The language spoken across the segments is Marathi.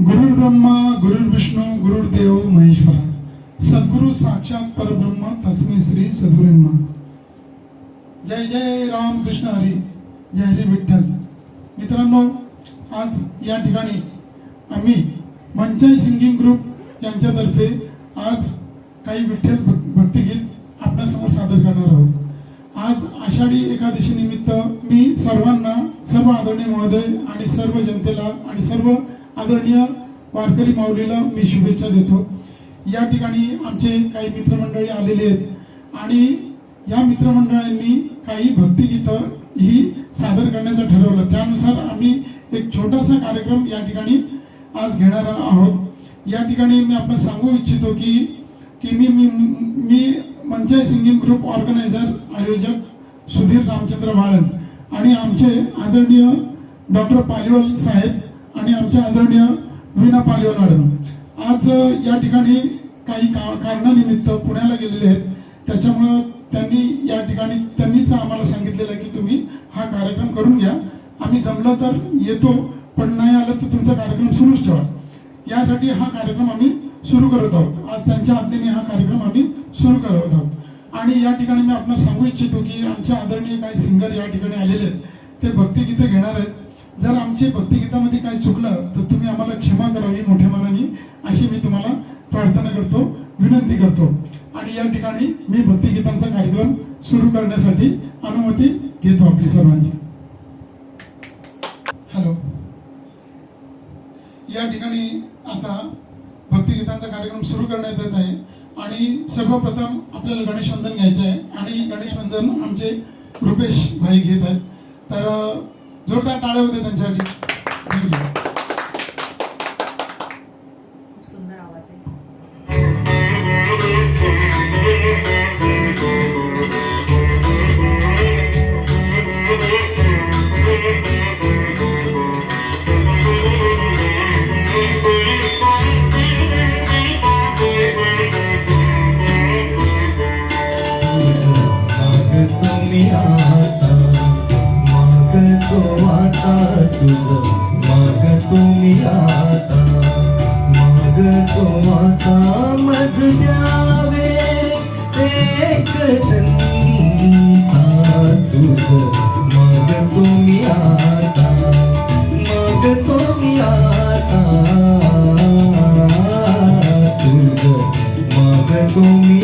गुरुर् ब्रह्मा गुरुर विष्णू गुरुर्देव महेश्वरा. सद्गुरु साक्षात परब्रह्म तस्मे श्री सद्गुरुन्मा जय जय राम कृष्ण हरी. जय हरी विठ्ठल. मित्रांनो आज या ठिकाणी आम्ही मंचाई सिंगिंग ग्रुप यांच्यातर्फे आज काही विठ्ठल भक्तिगीत आपल्यासमोर सादर करणार आहोत. आज आषाढी एकादशी निमित्त मी सर्वांना सर्व आदरणीय महोदय आणि सर्व जनतेला आणि सर्व आदरणीय वारकरी माऊलीला मी शुभेच्छा देतो. या ठिकाणी आमचे काही मित्रमंडळी आलेले आहेत आणि या मित्रमंडळांनी काही भक्तिगीतं ही सादर करण्याचं ठरवलं. त्यानुसार आम्ही एक छोटासा कार्यक्रम या ठिकाणी आज घेणार आहोत. या ठिकाणी मी आपण सांगू इच्छितो की की मी मी मी मंचाई सिंगिंग ग्रुप ऑर्गनायझर आयोजक सुधीर रामचंद्र वाळंज आणि आमचे आदरणीय डॉक्टर पालिवल साहेब आणि आमच्या आदरणीय वीणा पालिवाल मॅडम आज या ठिकाणी काही का कारणानिमित्त पुण्याला गेलेले आहेत. त्याच्यामुळं त्यांनी या ठिकाणी त्यांनीच आम्हाला सांगितलेलं आहे की तुम्ही हा कार्यक्रम करून घ्या. आम्ही जमलं तर येतो पण नाही आलं तर तुमचा कार्यक्रम सुरूच ठेवा. यासाठी हा कार्यक्रम आम्ही सुरू करत आहोत. आज त्यांच्या आज्ञेने हा कार्यक्रम आम्ही सुरू करत आहोत. आणि या ठिकाणी मी आपण सांगू इच्छितो की आमचे आदरणीय काही सिंगर या ठिकाणी आलेले आहेत. ते भक्तिगीतं घेणार आहेत. जर आमचे भक्तिगीतामध्ये काही चुकलं तर तुम्ही आम्हाला क्षमा करावी मोठ्या मनाने अशी मी तुम्हाला प्रार्थना करतो विनंती करतो. आणि या ठिकाणी मी भक्तिगीतांचा कार्यक्रम सुरू करण्यासाठी अनुमती घेतो आपली सर्वांची. हॅलो या ठिकाणी आता भक्तिगीतांचा कार्यक्रम सुरू करण्यात येत आहे. आणि सर्वप्रथम आपल्याला गणेश वंदन घ्यायचं आहे. आणि गणेश वंदन आमचे रुपेश भाई घेत आहेत. तर जोरदार टाळ्या होत्या त्यांच्यासाठी. आता मज द्यावे एक तुझ. माग तुम्ही आता माग तुम्ही आता तुझ. माग तुम्ही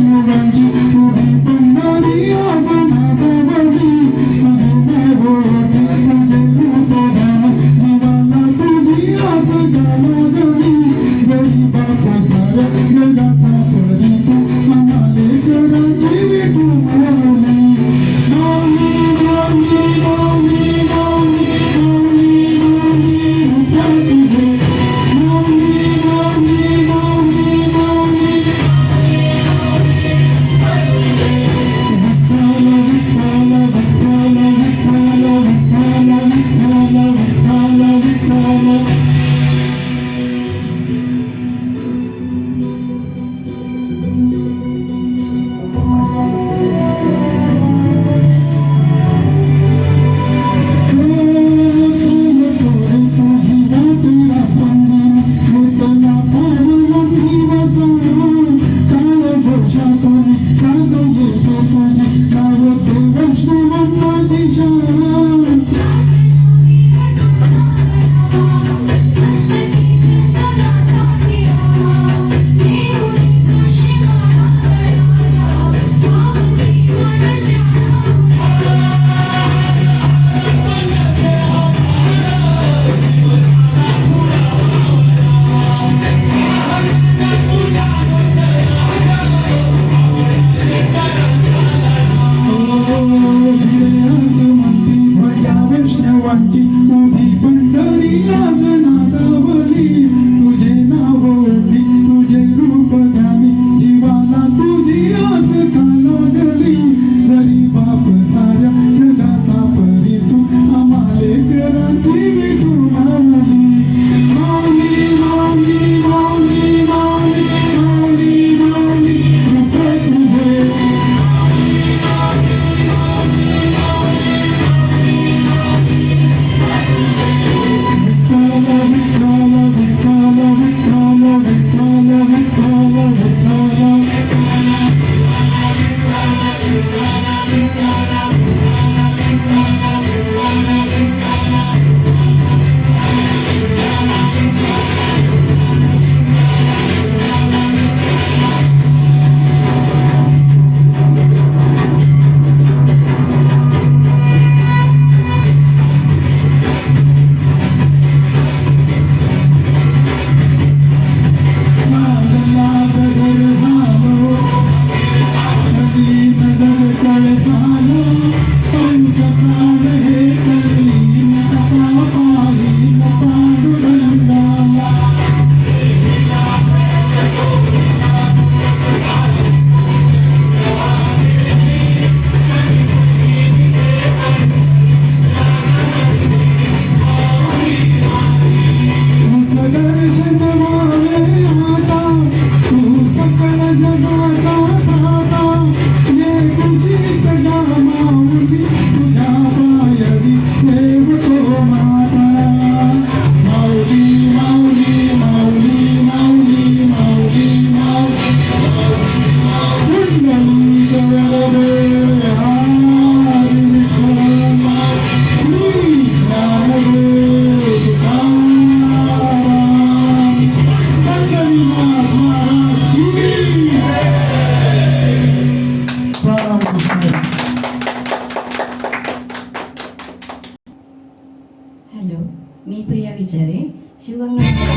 no vento Ağladık ağladık Hanggang